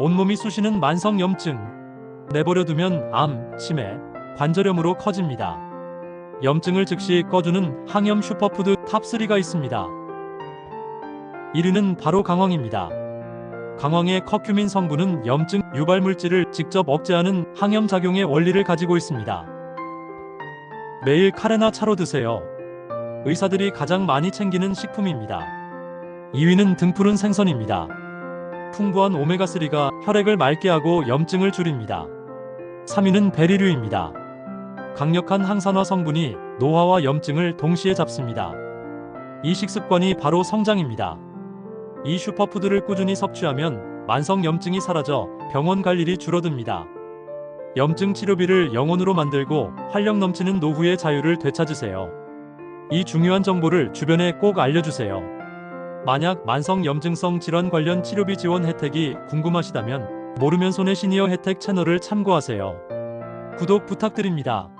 온몸이 쑤시는 만성 염증. 내버려 두면 암, 치매, 관절염으로 커집니다. 염증을 즉시 꺼주는 항염 슈퍼푸드 탑3가 있습니다. 1위는 바로 강황입니다. 강황의 커큐민 성분은 염증 유발 물질을 직접 억제하는 항염 작용의 원리를 가지고 있습니다. 매일 카레나 차로 드세요. 의사들이 가장 많이 챙기는 식품입니다. 2위는 등푸른 생선입니다. 풍부한 오메가3가 혈액을 맑게 하고 염증을 줄입니다. 3위는 베리류입니다. 강력한 항산화 성분이 노화와 염증을 동시에 잡습니다. 이 식습관이 바로 성장입니다. 이 슈퍼푸드를 꾸준히 섭취하면 만성 염증이 사라져 병원 갈 일이 줄어듭니다. 염증 치료비를 영원으로 만들고 활력 넘치는 노후의 자유를 되찾으세요. 이 중요한 정보를 주변에 꼭 알려주세요. 만약 만성 염증성 질환 관련 치료비 지원 혜택이 궁금하시다면 모르면 손해 시니어 혜택 채널을 참고하세요. 구독 부탁드립니다.